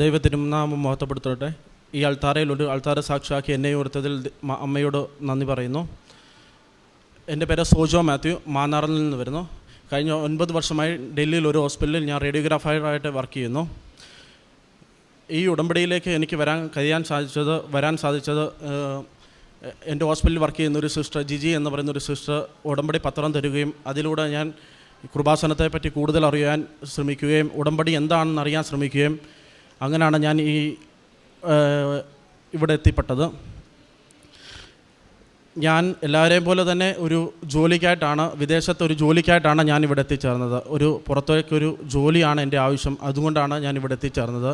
ദൈവത്തിനും നാമം മഹത്വപ്പെടുത്തട്ടെ. ഈ അൾത്താരയിൽ ഒരു അൾത്താര സാക്ഷിയാക്കി എന്നെ ഓർത്തതിൽ അമ്മയോട് നന്ദി പറയുന്നു. എന്റെ പേര് സോജോ മാത്യു. മാന്നാറിൽ നിന്ന് വരുന്നു. കഴിഞ്ഞ ഒൻപത് വർഷമായി ഡൽഹിയിൽ ഒരു ഹോസ്പിറ്റലിൽ ഞാൻ റേഡിയോഗ്രാഫറായിട്ട് വർക്ക് ചെയ്യുന്നു. ഈ ഉടമ്പടിയിലേക്ക് എനിക്ക് വരാൻ കഴിയാൻ സാധിച്ചത് വരാൻ സാധിച്ചത് എന്റെ ഹോസ്പിറ്റലിൽ വർക്ക് ചെയ്യുന്ന ഒരു സിസ്റ്റർ ജിജി എന്ന് പറയുന്ന ഒരു സിസ്റ്റർ ഉടമ്പടി പത്രം തരികയും അതിലൂടെ ഞാൻ കൃപാസനത്തെപ്പറ്റി കൂടുതൽ അറിയാൻ ശ്രമിക്കുകയും ഉടമ്പടി എന്താണെന്ന് അറിയാൻ ശ്രമിക്കുകയും അങ്ങനെയാണ് ഞാൻ ഈ ഇവിടെ എത്തിപ്പെട്ടത്. ഞാൻ എല്ലാവരെയും പോലെ തന്നെ ഒരു ജോലിക്കായിട്ടാണ് വിദേശത്ത് ഒരു ജോലിക്കായിട്ടാണ് ഞാൻ ഇവിടെ എത്തിച്ചേർന്നത്. ഒരു പുറത്തേക്കൊരു ജോലിയാണ് എന്റെ ആവശ്യം. അതുകൊണ്ടാണ് ഞാൻ ഇവിടെ എത്തിച്ചേർന്നത്.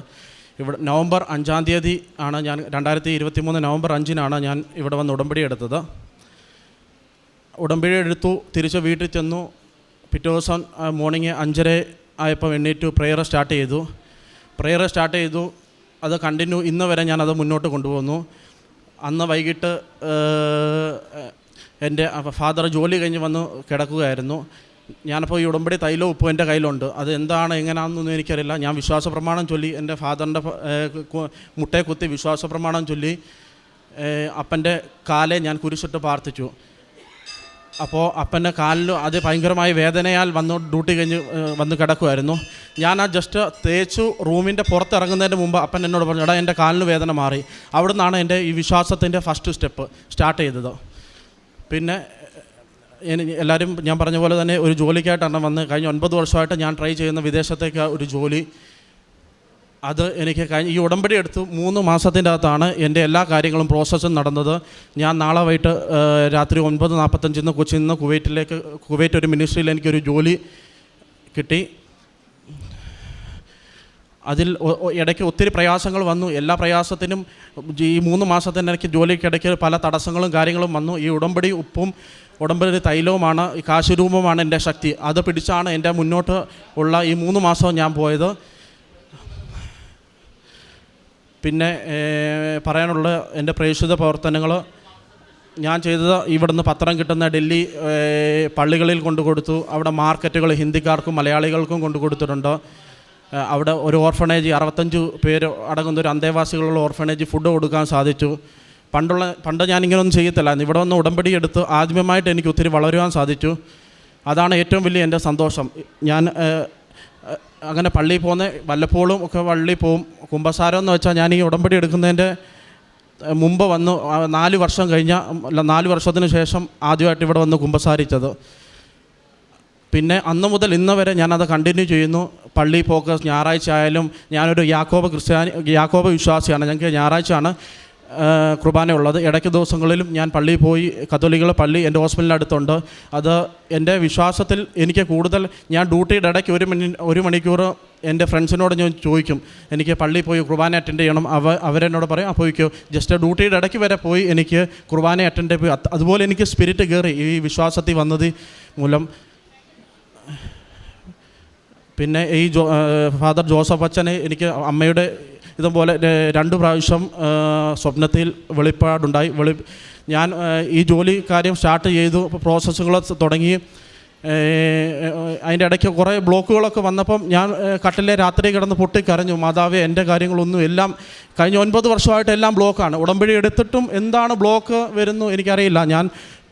ഇവിടെ നവംബർ അഞ്ചാം തീയതി ആണ് ഞാൻ രണ്ടായിരത്തി ഇരുപത്തി മൂന്ന് നവംബർ അഞ്ചിനാണ് ഞാൻ ഇവിടെ വന്ന് ഉടമ്പടി എടുത്തത്. ഉടമ്പടി എടുത്തു തിരിച്ച് വീട്ടിൽ ചെന്നു. പിറ്റേ ദിവസം മോർണിംഗ് അഞ്ചര ആയപ്പോൾ എണ്ണീറ്റു പ്രെയർ സ്റ്റാർട്ട് ചെയ്തു. പ്രെയർ സ്റ്റാർട്ട് ചെയ്തു. അത് കണ്ടിന്യൂ ഇന്ന് വരെ ഞാനത് മുന്നോട്ട് കൊണ്ടുപോകുന്നു. അന്ന് വൈകിട്ട് എന്റെ ഫാദർ ജോലി കഴിഞ്ഞ് വന്ന് കിടക്കുകയായിരുന്നു. ഞാനപ്പോൾ ഈ ഉടമ്പടി തൈലോ ഉപ്പും എന്റെ കയ്യിലുണ്ട്. അത് എന്താണ് എങ്ങനെയാണെന്നൊന്നും എനിക്കറിയില്ല. ഞാൻ വിശ്വാസ പ്രമാണം ചൊല്ലി എന്റെ ഫാദറിന്റെ മുട്ടയെ കുത്തി വിശ്വാസ പ്രമാണം ചൊല്ലി അപ്പന്റെ കാലെ ഞാൻ കുരിശിട്ട് പ്രാർത്ഥിച്ചു അപ്പോൾ അപ്പന്റെ കാലിൽ അത് ഭയങ്കരമായ വേദനയാൽ വന്നു ഡ്യൂട്ടി കഴിഞ്ഞ് വന്ന് കിടക്കുമായിരുന്നു ഞാൻ ആ ജസ്റ്റ് തേച്ചു റൂമിന്റെ പുറത്തിറങ്ങുന്നതിന് മുമ്പ് അപ്പൻ എന്നോട് പറഞ്ഞു എടാ എന്റെ കാലിന് വേദന മാറി. അവിടെ നിന്നാണ് എന്റെ ഈ വിശ്വാസത്തിന്റെ ഫസ്റ്റ് സ്റ്റെപ്പ് സ്റ്റാർട്ട് ചെയ്തത്. പിന്നെ എല്ലാവരും ഞാൻ പറഞ്ഞ പോലെ തന്നെ ഒരു ജോലിക്കായിട്ടാണ് വന്ന് കഴിഞ്ഞ ഒൻപത് വർഷമായിട്ട് ഞാൻ ട്രൈ ചെയ്യുന്ന വിദേശത്തേക്ക് ഒരു ജോലി. അത് എനിക്ക് കഴിഞ്ഞ ഈ ഉടമ്പടി എടുത്ത്. മൂന്ന് മാസത്തിന്റെ അകത്താണ് എന്റെ എല്ലാ കാര്യങ്ങളും പ്രോസസ്സും നടന്നത്. ഞാൻ നാളെ വൈകിട്ട് രാത്രി ഒൻപത് നാൽപ്പത്തഞ്ചിൽ നിന്ന് കൊച്ചിയിൽ നിന്ന് കുവൈറ്റിലേക്ക് കുവൈറ്റ് ഒരു മിനിസ്ട്രിയിൽ എനിക്കൊരു ജോലി കിട്ടി. അതിൽ ഇടയ്ക്ക് ഒത്തിരി പ്രയാസങ്ങൾ വന്നു. എല്ലാ പ്രയാസത്തിനും ഈ മൂന്ന് മാസത്തിന് എനിക്ക് ജോലിക്കിടയ്ക്ക് പല തടസ്സങ്ങളും കാര്യങ്ങളും വന്നു. ഈ ഉടമ്പടി ഉപ്പും ഉടമ്പടി തൈലവുമാണ് കാശുരൂപമാണ് എന്റെ ശക്തി. അത് പിടിച്ചാണ് എന്റെ മുന്നോട്ട് ഉള്ള ഈ മൂന്ന് മാസവും ഞാൻ പോയത്. പിന്നെ പറയാനുള്ള എന്റെ പ്രേക്ഷിത പ്രവർത്തനങ്ങൾ ഞാൻ ചെയ്തത് ഇവിടുന്ന് പത്രം കിട്ടുന്ന ഡൽഹി പള്ളികളിൽ കൊണ്ടു കൊടുത്തു. അവിടെ മാർക്കറ്റുകൾ ഹിന്ദിക്കാർക്കും മലയാളികൾക്കും കൊണ്ടു കൊടുത്തിട്ടുണ്ട്. അവിടെ ഒരു ഓർഫണേജ് അറുപത്തഞ്ച് പേര് അടങ്ങുന്ന ഒരു അന്തേവാസികളുള്ള ഓർഫണേജ് ഫുഡ് കൊടുക്കാൻ സാധിച്ചു. പണ്ടുള്ള പണ്ട് ഞാൻ ഇങ്ങനെയൊന്നും ചെയ്യത്തില്ലായിരുന്നു ഇവിടെ വന്ന് ഉടമ്പടി എടുത്ത് ആദ്യമായിട്ട് എനിക്ക് ഒത്തിരി വളരുവാൻ സാധിച്ചു. അതാണ് ഏറ്റവും വലിയ എന്റെ സന്തോഷം. ഞാൻ അങ്ങനെ പള്ളിയിൽ പോകുന്ന വല്ലപ്പോഴും ഒക്കെ പള്ളിയിൽ പോവും കുംഭസാരം എന്ന് വെച്ചാൽ ഞാൻ ഈ ഉടമ്പടി എടുക്കുന്നതിന്റെ മുമ്പ് വന്ന് നാല് വർഷം കഴിഞ്ഞ അല്ല നാല് വർഷത്തിന് ശേഷം ആദ്യമായിട്ട് ഇവിടെ വന്ന് കുംഭസാരിച്ചത്. പിന്നെ അന്ന് മുതൽ ഇന്ന് വരെ ഞാനത് കണ്ടിന്യൂ ചെയ്യുന്നു. പള്ളി പോക്ക് ഞായറാഴ്ച ആയാലും ഞാനൊരു യാക്കോബ ക്രിസ്ത്യാനി യാക്കോബ വിശ്വാസിയാണ്. ഞങ്ങൾക്ക് ഞായറാഴ്ചയാണ്. കുർബാന ഉള്ളത് ഇടയ്ക്ക് ദിവസങ്ങളിലും ഞാൻ പള്ളിയിൽ പോയി കത്തോലിക്കൽ പള്ളി എന്റെ ഹോസ്പിറ്റലിന്റെ അടുത്തുണ്ട് അത് എന്റെ വിശ്വാസത്തിൽ എനിക്ക് കൂടുതൽ ഞാൻ ഡ്യൂട്ടിയുടെ ഇടയ്ക്ക് ഒരു മണി ഒരു മണിക്കൂർ എന്റെ ഫ്രണ്ട്സിനോട് ഞാൻ ചോദിക്കും എനിക്ക് പള്ളിയിൽ പോയി കുർബാന അറ്റൻഡ് ചെയ്യണം. അവ അവരെന്നോട് പറയും ആ പോയിക്കോ. ജസ്റ്റ് ഡ്യൂട്ടിയുടെ ഇടയ്ക്ക് വരെ പോയി എനിക്ക് കുർബാന അറ്റൻഡ് പോയി അതുപോലെ എനിക്ക് സ്പിരിറ്റ് കയറി ഈ വിശ്വാസത്തിൽ വന്നത് മൂലം പിന്നെ ഈ ജോ ഫാദർ ജോസഫ് അച്ഛനെ എനിക്ക് അമ്മയുടെ ഇതുപോലെ രണ്ട് പ്രാവശ്യം സ്വപ്നത്തിൽ വെളിപ്പാടുണ്ടായി. വെളി ഞാൻ ഈ ജോലി കാര്യം സ്റ്റാർട്ട് ചെയ്തു പ്രോസസ്സുകൾ തുടങ്ങി. അതിന്റെ ഇടയ്ക്ക് കുറേ ബ്ലോക്കുകളൊക്കെ വന്നപ്പം ഞാൻ കട്ടിലെ രാത്രി കിടന്ന് പൊട്ടിക്കരഞ്ഞു. മാതാവ് എന്റെ കാര്യങ്ങളൊന്നും എല്ലാം കഴിഞ്ഞ ഒൻപത് വർഷമായിട്ട് എല്ലാം ബ്ലോക്കാണ്. ഉടമ്പടി എടുത്തിട്ടും എന്താണ് ബ്ലോക്ക് വരുന്നു എനിക്കറിയില്ല. ഞാൻ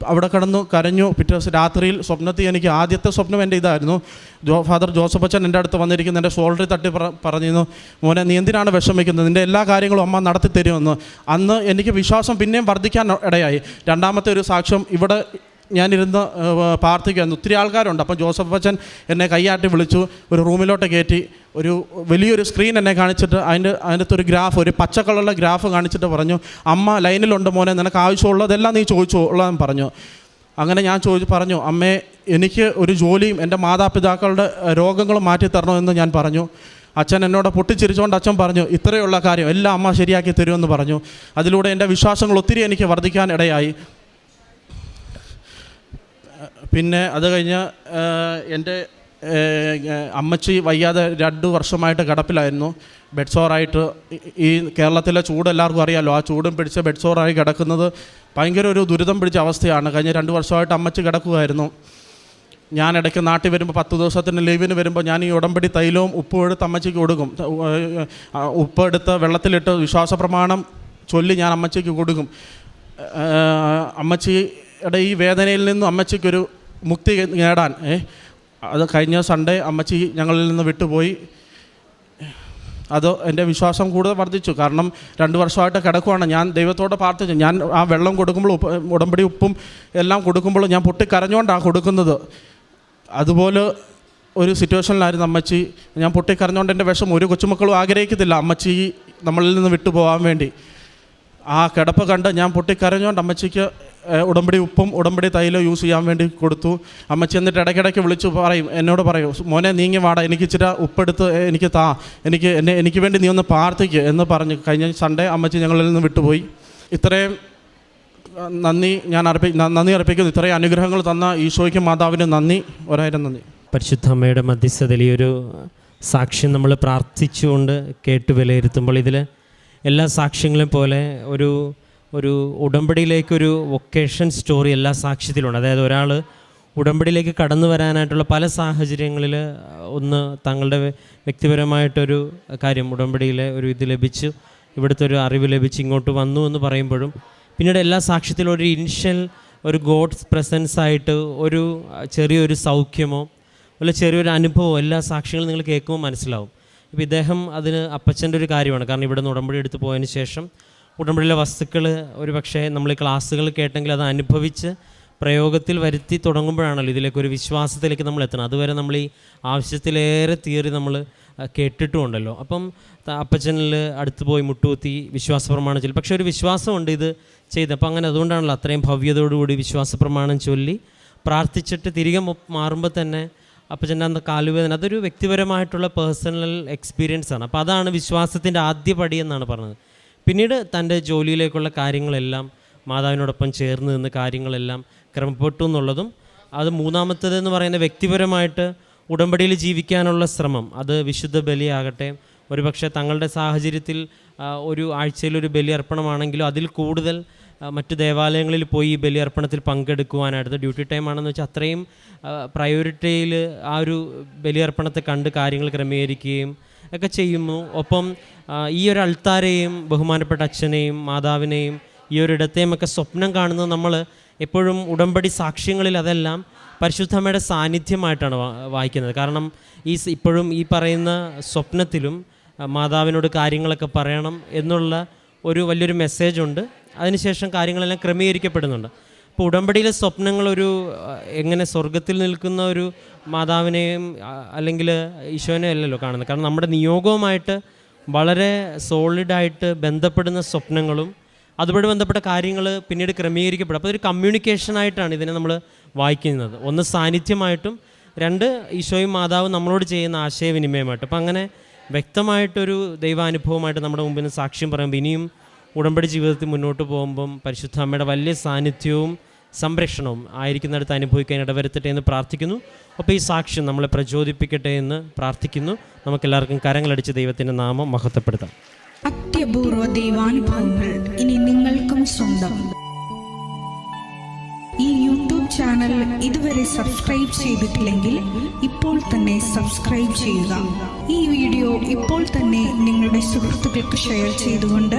അവിടെ കടന്നു കരഞ്ഞു. പിറ്റേ ദിവസം രാത്രിയിൽ സ്വപ്നത്തിൽ എനിക്ക് ആദ്യത്തെ സ്വപ്നം എന്റെ ഇതായിരുന്നു. ജോ ഫാദർ ജോസഫ് അച്ഛൻ എന്റെ അടുത്ത് വന്നിരിക്കുന്ന. എന്റെ ഷോൾഡറിൽ തട്ടി പറ പറഞ്ഞിരുന്നു മോനെ നീ എന്തിനാണ് വിഷമിക്കുന്നത്? നിന്റെ എല്ലാ കാര്യങ്ങളും അമ്മ നടത്തി തരുമെന്ന്. അന്ന് എനിക്ക് വിശ്വാസം പിന്നെയും വർദ്ധിക്കാൻ ഇടയായി. രണ്ടാമത്തെ ഒരു സാക്ഷ്യം ഇവിടെ ഞാനിരുന്ന് ഏഹ്, പ്രാർത്ഥിക്കുകയായിരുന്നു. ഒത്തിരി ആൾക്കാരുണ്ട്. അപ്പം ജോസഫ് അച്ഛൻ എന്നെ കൈയാട്ടി വിളിച്ചു. ഒരു റൂമിലോട്ട് കയറ്റി ഒരു വലിയൊരു സ്ക്രീൻ എന്നെ കാണിച്ചിട്ട് അതിന്റെ അതിനകത്ത് ഒരു ഗ്രാഫ് ഒരു പച്ച കളറുള്ള ഗ്രാഫ് കാണിച്ചിട്ട് പറഞ്ഞു അമ്മ ലൈനിലുണ്ട് മോനെ നിനക്ക് ആവശ്യമുള്ളതെല്ലാം നീ ചോദിച്ചു ഉള്ളതെന്ന് പറഞ്ഞു. അങ്ങനെ ഞാൻ ചോദിച്ചു പറഞ്ഞു അമ്മേ എനിക്ക് ഒരു ജോലിയും എന്റെ മാതാപിതാക്കളുടെ രോഗങ്ങളും മാറ്റി തരണമെന്ന് ഞാൻ പറഞ്ഞു. അച്ഛൻ എന്നോട് പൊട്ടിച്ചിരിച്ചുകൊണ്ട് അച്ഛൻ പറഞ്ഞു ഇത്രയുള്ള കാര്യം എല്ലാം അമ്മ ശരിയാക്കി തരുമെന്ന് പറഞ്ഞു. അതിലൂടെ എന്റെ വിശ്വാസങ്ങൾ ഒത്തിരി എനിക്ക് വർദ്ധിക്കാൻ ഇടയായി. പിന്നെ അത് കഴിഞ്ഞ് എന്റെ അമ്മച്ചി വയ്യാതെ രണ്ട് വർഷമായിട്ട് കിടപ്പിലായിരുന്നു. ബെഡ് സോറായിട്ട് ഈ- കേരളത്തിലെ ചൂട് എല്ലാവർക്കും അറിയാമല്ലോ ആ ചൂടും പിടിച്ച് ബെഡ് സോറായി കിടക്കുന്നത് ഭയങ്കര ഒരു ദുരിതം പിടിച്ച അവസ്ഥയാണ്. കഴിഞ്ഞ രണ്ട് വർഷമായിട്ട് അമ്മച്ചി കിടക്കുമായിരുന്നു ഞാൻ ഇടയ്ക്ക് നാട്ടിൽ വരുമ്പോൾ പത്ത് ദിവസത്തിന് ലീവിന് വരുമ്പോൾ ഞാൻ ഈ ഉടമ്പടി തൈലവും ഉപ്പും എടുത്ത് അമ്മച്ചിക്ക് കൊടുക്കും. ആ, ഉപ്പ് എടുത്ത് വെള്ളത്തിലിട്ട് വിശ്വാസ പ്രമാണം ചൊല്ലി ഞാൻ അമ്മച്ചിക്ക് കൊടുക്കും. ആ, അമ്മച്ചിയുടെ ഈ വേദനയിൽ നിന്നും അമ്മച്ചിക്കൊരു മുക്തി നേടാൻ. ഏ അത് കഴിഞ്ഞ സൺഡേ അമ്മച്ചി ഞങ്ങളിൽ നിന്ന് വിട്ടുപോയി. അത് എന്റെ വിശ്വാസം കൂടുതൽ വർദ്ധിച്ചു. കാരണം രണ്ട് വർഷമായിട്ട് കിടക്കുവാണ്. ഞാൻ ദൈവത്തോട് പ്രാർത്ഥിച്ചു. ഞാൻ ആ വെള്ളം കൊടുക്കുമ്പോൾ ഉപ്പ് ഉടമ്പടി ഉപ്പും എല്ലാം കൊടുക്കുമ്പോൾ ഞാൻ പൊട്ടിക്കരഞ്ഞുകൊണ്ടാണ് കൊടുക്കുന്നത്. അതുപോലെ ഒരു സിറ്റുവേഷനിലായിരുന്നു അമ്മച്ചി. ഞാൻ പൊട്ടിക്കരഞ്ഞുകൊണ്ട് എന്റെ വിഷം ഒരു കൊച്ചുമക്കളും ആഗ്രഹിക്കത്തില്ല അമ്മച്ചി നമ്മളിൽ നിന്ന് വിട്ടുപോകാൻ വേണ്ടി. ആ കിടപ്പ് കണ്ട് ഞാൻ പൊട്ടിക്കരഞ്ഞുകൊണ്ട് അമ്മച്ചിക്ക് ഉടമ്പടി ഉപ്പും ഉടമ്പടി തൈലം യൂസ് ചെയ്യാൻ വേണ്ടി കൊടുത്തു. അമ്മച്ചി എന്നിട്ട് ഇടയ്ക്കിടയ്ക്ക് വിളിച്ച് പറയും എന്നോട് പറയും മോനെ നീങ്ങി വാടാ എനിക്ക് ഇച്ചിരി ഉപ്പെടുത്ത് എനിക്ക് താ എനിക്ക് എന്നെ എനിക്ക് വേണ്ടി നീ ഒന്ന് പ്രാർത്ഥിക്ക് എന്ന് പറഞ്ഞ് കഴിഞ്ഞ സൺഡേ അമ്മച്ചി ഞങ്ങളിൽ നിന്ന് വിട്ടുപോയി. ഇത്രയും നന്ദി ഞാൻ അർപ്പി നന്ദി അർപ്പിക്കുന്നു. ഇത്രയും അനുഗ്രഹങ്ങൾ തന്ന ഈശോയ്ക്കും മാതാവിനും നന്ദി. ഒരായിരം നന്ദി. പരിശുദ്ധ അമ്മയുടെ മധ്യസ്ഥതയിൽ ഈ ഒരു സാക്ഷ്യം നമ്മൾ പ്രാർത്ഥിച്ചുകൊണ്ട് കേട്ട് വിലയിരുത്തുമ്പോൾ ഇതിൽ എല്ലാ സാക്ഷ്യങ്ങളെയും പോലെ ഒരു ഒരു ഉടമ്പടിയിലേക്കൊരു വൊക്കേഷൻ സ്റ്റോറി എല്ലാ സാക്ഷ്യത്തിലുണ്ട്. അതായത് ഒരാൾ ഉടമ്പടിയിലേക്ക് കടന്നു വരാനായിട്ടുള്ള പല സാഹചര്യങ്ങളിൽ ഒന്ന് തങ്ങളുടെ വ്യ- വ്യക്തിപരമായിട്ടൊരു കാര്യം ഉടമ്പടിയിലെ ഒരു ഇത് ലഭിച്ചു ഇവിടുത്തെ ഒരു അറിവ് ലഭിച്ച് ഇങ്ങോട്ട് വന്നു എന്ന് പറയുമ്പോഴും പിന്നീട് എല്ലാ സാക്ഷ്യത്തിലും ഒരു ഇനിഷ്യൽ ഒരു ഗോഡ്സ് പ്രസൻസ് ആയിട്ട് ഒരു ചെറിയൊരു സൗഖ്യമോ അല്ല ചെറിയൊരു അനുഭവമോ എല്ലാ സാക്ഷ്യങ്ങളും നിങ്ങൾ കേൾക്കുമ്പോൾ മനസ്സിലാവും. ഇപ്പോൾ ഇദ്ദേഹം അതിന് അപ്പച്ചന്റെ ഒരു കാര്യമാണ്. കാരണം ഇവിടെ നിന്ന് ഉടമ്പടി എടുത്ത് പോയതിന് ശേഷം ഉടമ്പടിയിലെ വസ്തുക്കൾ ഒരു പക്ഷേ നമ്മൾ ക്ലാസ്സുകൾ കേട്ടെങ്കിൽ അത് അനുഭവിച്ച് പ്രയോഗത്തിൽ വരുത്തി തുടങ്ങുമ്പോഴാണല്ലോ ഇതിലേക്ക് ഒരു വിശ്വാസത്തിലേക്ക് നമ്മൾ എത്തണം അതുവരെ നമ്മൾ ഈ ആവശ്യത്തിലേറെ തിയറി നമ്മൾ കേട്ടിട്ടുമുണ്ടല്ലോ. അപ്പം അപ്പച്ചനിൽ അടുത്ത് പോയി മുട്ടുകുത്തി വിശ്വാസ പ്രമാണം ചൊല്ലി. പക്ഷേ ഒരു വിശ്വാസമുണ്ട് ഇത് ചെയ്ത്. അപ്പം അങ്ങനെ അതുകൊണ്ടാണല്ലോ അത്രയും ഭവ്യതയോടുകൂടി വിശ്വാസ പ്രമാണം ചൊല്ലി പ്രാർത്ഥിച്ചിട്ട് തിരികെ മാറുമ്പോൾ തന്നെ അപ്പച്ചന്റെ അന്ന് കാലുവേദന? അതൊരു വ്യക്തിപരമായിട്ടുള്ള പേഴ്സണൽ എക്സ്പീരിയൻസ് ആണ്. അപ്പോൾ അതാണ് വിശ്വാസത്തിന്റെ ആദ്യ പടി എന്നാണ് പറഞ്ഞത്. പിന്നീട് തന്റെ ജോലിയിലേക്കുള്ള കാര്യങ്ങളെല്ലാം മാതാവിനോടൊപ്പം ചേർന്ന് നിന്ന് കാര്യങ്ങളെല്ലാം ക്രമപ്പെട്ടു എന്നുള്ളതും അത് മൂന്നാമത്തേതെന്ന് പറയുന്ന വ്യക്തിപരമായിട്ട് ഉടമ്പടിയിൽ ജീവിക്കാനുള്ള ശ്രമം അത് വിശുദ്ധ ബലിയാകട്ടെ ഒരുപക്ഷെ തങ്ങളുടെ സാഹചര്യത്തിൽ ഒരു ആഴ്ചയിൽ ഒരു ബലി അർപ്പണമാണെങ്കിലും അതിൽ കൂടുതൽ മറ്റ് ദേവാലയങ്ങളിൽ പോയി ബലിയർപ്പണത്തിൽ പങ്കെടുക്കുവാനായിട്ട്. ഡ്യൂട്ടി ടൈം ആണെന്ന് വെച്ചാൽ അത്രയും പ്രയോറിറ്റിയിൽ ആ ഒരു ബലിയർപ്പണത്തെ കണ്ട് കാര്യങ്ങൾ ക്രമീകരിക്കുകയും ഒക്കെ ചെയ്യുന്നു. ഒപ്പം ഈ ഒരു അൾത്താരെയും ബഹുമാനപ്പെട്ട അച്ഛനെയും മാതാവിനെയും ഈ ഒരു ഇടത്തെയും ഒക്കെ സ്വപ്നം കാണുന്നത് നമ്മൾ എപ്പോഴും ഉടമ്പടി സാക്ഷ്യങ്ങളിൽ അതെല്ലാം പരിശുദ്ധമ്മയുടെ സാന്നിധ്യമായിട്ടാണ് വായിക്കുന്നത്. കാരണം ഈ ഇപ്പോഴും ഈ പറയുന്ന സ്വപ്നത്തിലും മാതാവിനോട് കാര്യങ്ങളൊക്കെ പറയണം എന്നുള്ള ഒരു വലിയൊരു മെസ്സേജ് ഉണ്ട്. അതിനുശേഷം കാര്യങ്ങളെല്ലാം ക്രമീകരിക്കപ്പെടുന്നുണ്ട്. അപ്പോൾ ഉടമ്പടിയിലെ സ്വപ്നങ്ങൾ ഒരു എങ്ങനെ സ്വർഗത്തിൽ നിൽക്കുന്ന ഒരു മാതാവിനെയും അല്ലെങ്കിൽ ഈശോനെയും അല്ലല്ലോ കാണുന്നത്. കാരണം നമ്മുടെ നിയോഗവുമായിട്ട് വളരെ സോളിഡായിട്ട് ബന്ധപ്പെടുന്ന സ്വപ്നങ്ങളും അതുപോലെ ബന്ധപ്പെട്ട കാര്യങ്ങൾ പിന്നീട് ക്രമീകരിക്കപ്പെടും. അപ്പോൾ ഒരു കമ്മ്യൂണിക്കേഷനായിട്ടാണ് ഇതിനെ നമ്മൾ വായിക്കുന്നത്. ഒന്ന് സാന്നിധ്യമായിട്ടും രണ്ട് ഈശോയും മാതാവും നമ്മളോട് ചെയ്യുന്ന ആശയവിനിമയമായിട്ട്. അപ്പം അങ്ങനെ വ്യക്തമായിട്ടൊരു ദൈവാനുഭവമായിട്ട് നമ്മുടെ മുമ്പിൽ സാക്ഷ്യം പറയുമ്പോൾ ഇനിയും ഉടമ്പടി ജീവിതത്തിൽ മുന്നോട്ട് പോകുമ്പം പരിശുദ്ധ അമ്മയുടെ വലിയ സാന്നിധ്യവും സംരക്ഷണവും ആയിരിക്കുന്നിടത്ത് അനുഭവിക്കാൻ ഇടവരുത്തട്ടെ എന്ന് പ്രാർത്ഥിക്കുന്നു. അപ്പോൾ ഈ സാക്ഷ്യം നമ്മളെ പ്രചോദിപ്പിക്കട്ടെ എന്ന് പ്രാർത്ഥിക്കുന്നു. നമുക്കെല്ലാവർക്കും കരങ്ങളടിച്ച് ദൈവത്തിന്റെ നാമം മഹത്വപ്പെടുത്താം. അത്യപൂർവ ദൈവാനുഭവങ്ങൾ ഇനി നിങ്ങൾക്കും സ്വന്തം. ഈ യൂട്യൂബ് ചാനൽ ഇതുവരെ സബ്സ്ക്രൈബ് ചെയ്തിട്ടില്ലെങ്കിൽ ഇപ്പോൾ തന്നെ സബ്സ്ക്രൈബ് ചെയ്യുക. ഈ വീഡിയോ ഇപ്പോൾ തന്നെ നിങ്ങളുടെ സുഹൃത്തുക്കൾക്ക് ഷെയർ ചെയ്തുകൊണ്ട്